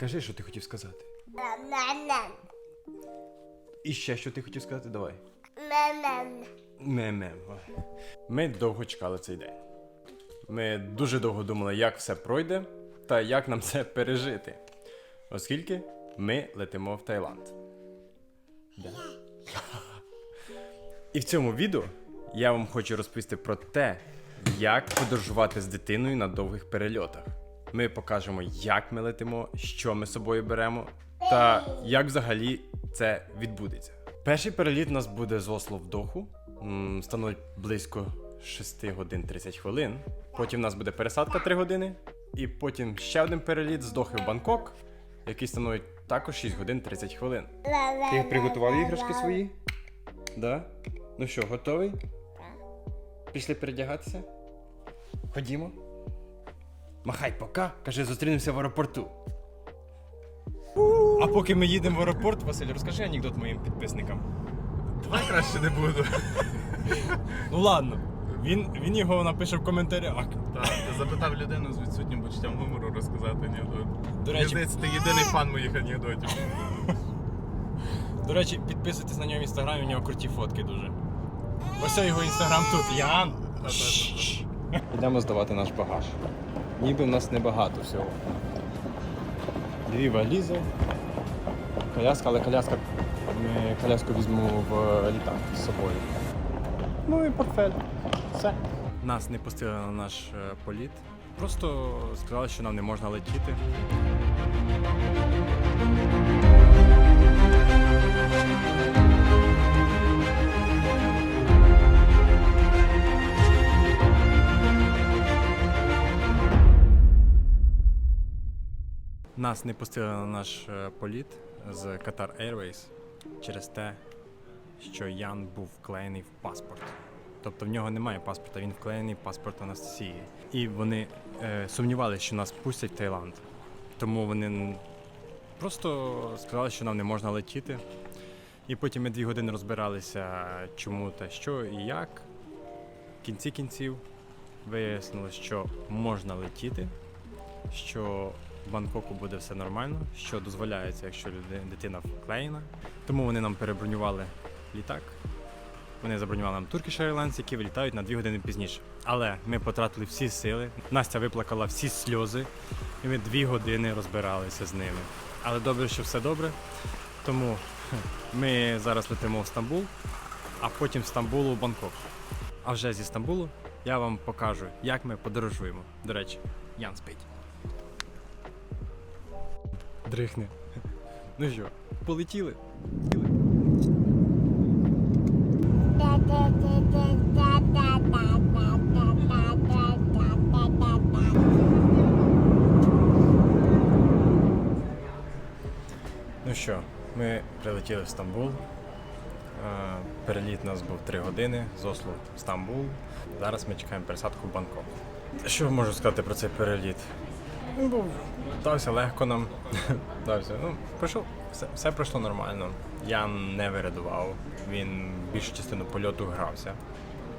Кажи, що ти хотів сказати. Мем. І ще що ти хотів сказати, давай. Мем. Мем-мем. Ой. Ми довго чекали цей день. Ми дуже довго думали, як все пройде та як нам це пережити. Оскільки ми летимо в Таїланд. Да. І в цьому відео я вам хочу розповісти про те, як подорожувати з дитиною на довгих перельотах. Ми покажемо, як ми летимо, що ми з собою беремо, та як взагалі це відбудеться. Перший переліт у нас буде з Осло в Доху, становить близько 6 годин 30 хвилин. Потім у нас буде пересадка 3 години, і потім ще один переліт з Дохи в Бангкок, який становить також 6 годин 30 хвилин. Ти приготував іграшки свої? Да? Ну що, готовий? Пішли передягатися? Ходімо. Махай пока, каже, зустрінемося в аеропорту. А поки ми їдемо в аеропорт, Василь, розкажи анекдот моїм підписникам. Давай краще не буду. Ну ладно, він, він його напише в коментарях. Так, я запитав людину з відсутнім почуттям гумору розказати анекдот. До Мені речі, здається, ти єдиний фан моїх анекдотів. до речі, підписуйтесь на нього в інстаграмі, у нього круті фотки дуже. Ось його інстаграм тут, Ян. Йдемо здавати наш багаж. Ніби в нас небагато всього. Дві валізи, коляска, але коляска, коляску візьму в літак з собою. Ну і портфель. Все. Нас не пустили на наш е, політ. Просто сказали, що нам не можна летіти. Нас не пустили на наш е, політ з Qatar Airways через те, що Ян був вклеєний в паспорт. Тобто в нього немає паспорта, він вклеєний в паспорт Анастасії. І вони е, сумнівалися, що нас пустять в Таїланд. Тому вони просто сказали, що нам не можна летіти. І потім ми дві години розбиралися, чому та що і як. В кінці кінців вияснилось, що можна летіти, що в Бангкоку буде все нормально, що дозволяється, якщо дитина вклеєна. Тому вони нам перебронювали літак. Вони забронювали нам Turkish Airlines, які вилітають на дві години пізніше. Але ми потратили всі сили. Настя виплакала всі сльози, і ми дві години розбиралися з ними. Але добре, що все добре. Тому ми зараз летимо в Стамбул, а потім з Стамбулу в Бангкок. А вже зі Стамбулу я вам покажу, як ми подорожуємо. До речі, Ян спить. Дрихне. Ну що, полетіли? Ну що, ми прилетіли в Стамбул. Переліт у нас був 3 години з Осло в Стамбул. Зараз ми чекаємо пересадку в Бангкок. Що можу сказати про цей переліт? Він був дався легко нам. дався. Ну, пройшов, все, все пройшло нормально. Я не вирадував. Він більшу частину польоту грався.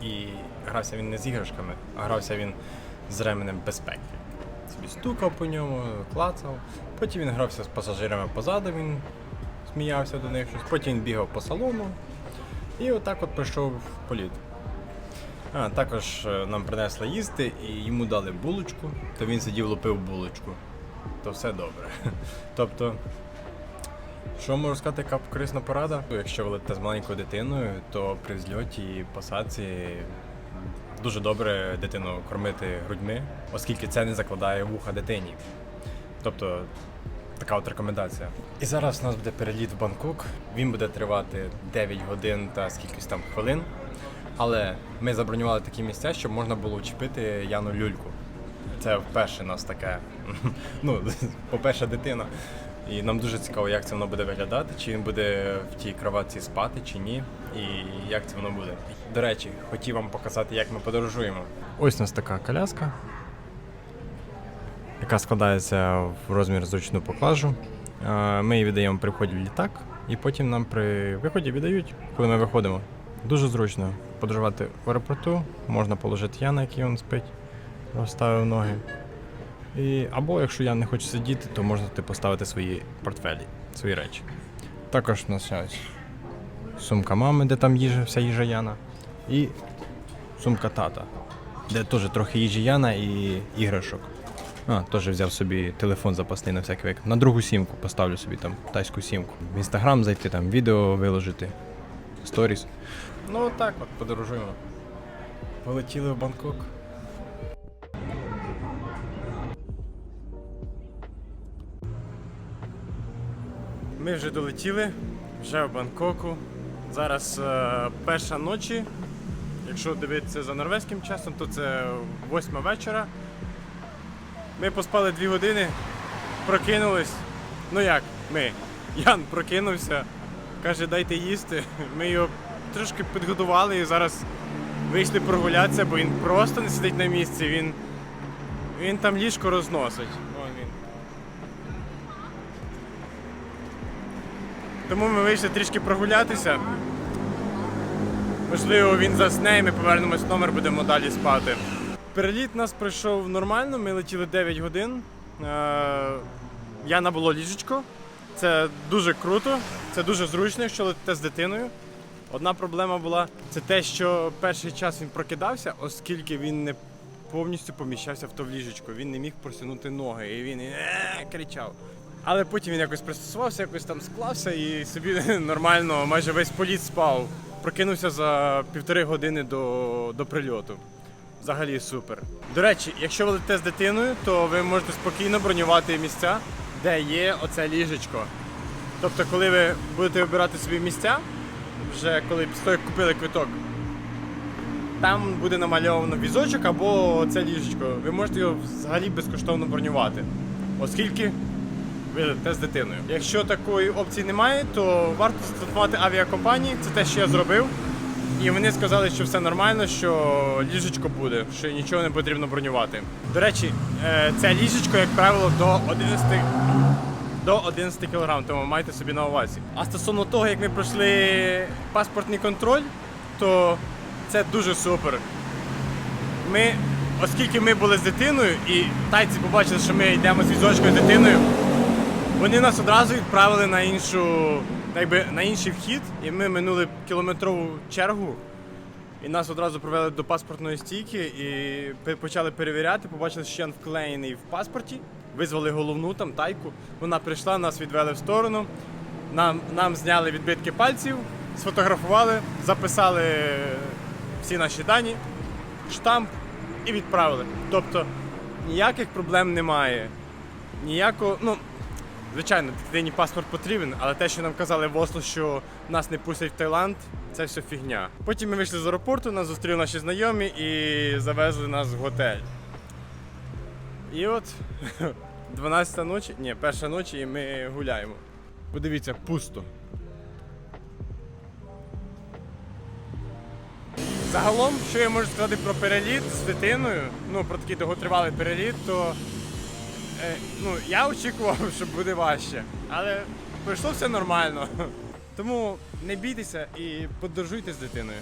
І грався він не з іграшками, а грався він з ременем безпеки. Собі стукав по ньому, клацав. Потім він грався з пасажирами позаду, він сміявся до них щось. Потім він бігав по салону. І отак от пройшов політ. А, також е, нам принесли їсти і йому дали булочку, то він сидів лупив булочку. То все добре. Тобто, що можу сказати, яка корисна порада? Якщо ви летите з маленькою дитиною, то при взльоті і посадці дуже добре дитину кормити грудьми, оскільки це не закладає вуха дитині. Тобто така от рекомендація. І зараз у нас буде переліт в Бангкок. Він буде тривати 9 годин та скількись там хвилин. Але ми забронювали такі місця, щоб можна було вчепити Яну люльку. Це вперше нас таке. Ну, по-перше, дитина. І нам дуже цікаво, як це воно буде виглядати, чи він буде в тій кроватці спати, чи ні, і як це воно буде. До речі, хотів вам показати, як ми подорожуємо. Ось у нас така коляска, яка складається в розмір зручну поклажу. Е, Ми її віддаємо при вході в літак, і потім нам при виході віддають, коли ми виходимо. Дуже зручно подорожувати в аеропорту, можна положити Яна, який він спить, розставив ноги. І, або якщо я не хочу сидіти, то можна типу, поставити свої портфелі, свої речі. Також у нас сумка мами, де там їжа, вся їжа Яна. І сумка тата, де теж трохи їжі Яна і іграшок. А, теж взяв собі телефон запасний на всякий випадок. На другу сімку поставлю собі там тайську сімку. В інстаграм зайти, там відео виложити, сторіс. Ну так от подорожуємо. Полетіли в Бангкок. Ми вже долетіли, вже в Бангкоку. Зараз е, перша ночі. Якщо дивитися за норвезьким часом, то це восьма вечора. Ми поспали дві години, прокинулись. Ну як, ми. Ян прокинувся, каже, дайте їсти. Ми його трошки підгодували і зараз вийшли прогулятися, бо він просто не сидить на місці, він, він там ліжко розносить. Вон він. Тому ми вийшли трішки прогулятися. Можливо, він засне і ми повернемось в номер, будемо далі спати. Переліт нас пройшов нормально, ми летіли 9 годин. Е, Яна було ліжечко. Це дуже круто, це дуже зручно, якщо летите з дитиною. Одна проблема була це те, що перший час він прокидався, оскільки він не повністю поміщався в то в ліжечко. Він не міг просунути ноги і він «Е!» кричав. Але потім він якось пристосувався, якось там склався і собі нормально, майже весь політ спав. Прокинувся за півтори години до, до прильоту. Взагалі супер. До речі, якщо ви летите з дитиною, то ви можете спокійно бронювати місця, де є оце ліжечко. Тобто, коли ви будете вибирати собі місця, вже коли після купили квиток, там буде намальовано візочок або це ліжечко. Ви можете його взагалі безкоштовно бронювати, оскільки ви летите з дитиною. Якщо такої опції немає, то варто зателефонувати авіакомпанії. Це те, що я зробив. І вони сказали, що все нормально, що ліжечко буде, що нічого не потрібно бронювати. До речі, е, це ліжечко, як правило, до 11 до 11 кг, тому майте собі на увазі. А стосовно того, як ми пройшли паспортний контроль, то це дуже супер. Ми, оскільки ми були з дитиною, і тайці побачили, що ми йдемо з візочкою з дитиною, вони нас одразу відправили на іншу, якби, на інший вхід, і ми минули кілометрову чергу. І нас одразу провели до паспортної стійки і почали перевіряти, побачили, що Ян вклеєний в паспорті, визвали головну там тайку. Вона прийшла, нас відвели в сторону. Нам, нам зняли відбитки пальців, сфотографували, записали всі наші дані, штамп і відправили. Тобто ніяких проблем немає. Ніякого, ну, звичайно, дитині паспорт потрібен, але те, що нам казали в Осло, що нас не пустять в Таїланд, це все фігня. Потім ми вийшли з аеропорту, нас зустріли наші знайомі і завезли нас в готель. І от 12 ночі, ні, перша ночі, і ми гуляємо. Подивіться, пусто. Загалом, що я можу сказати про переліт з дитиною, ну про такий довготривалий переліт, то е, ну, я очікував, що буде важче, але пройшло все нормально. Тому не бійтеся і подорожуйте з дитиною.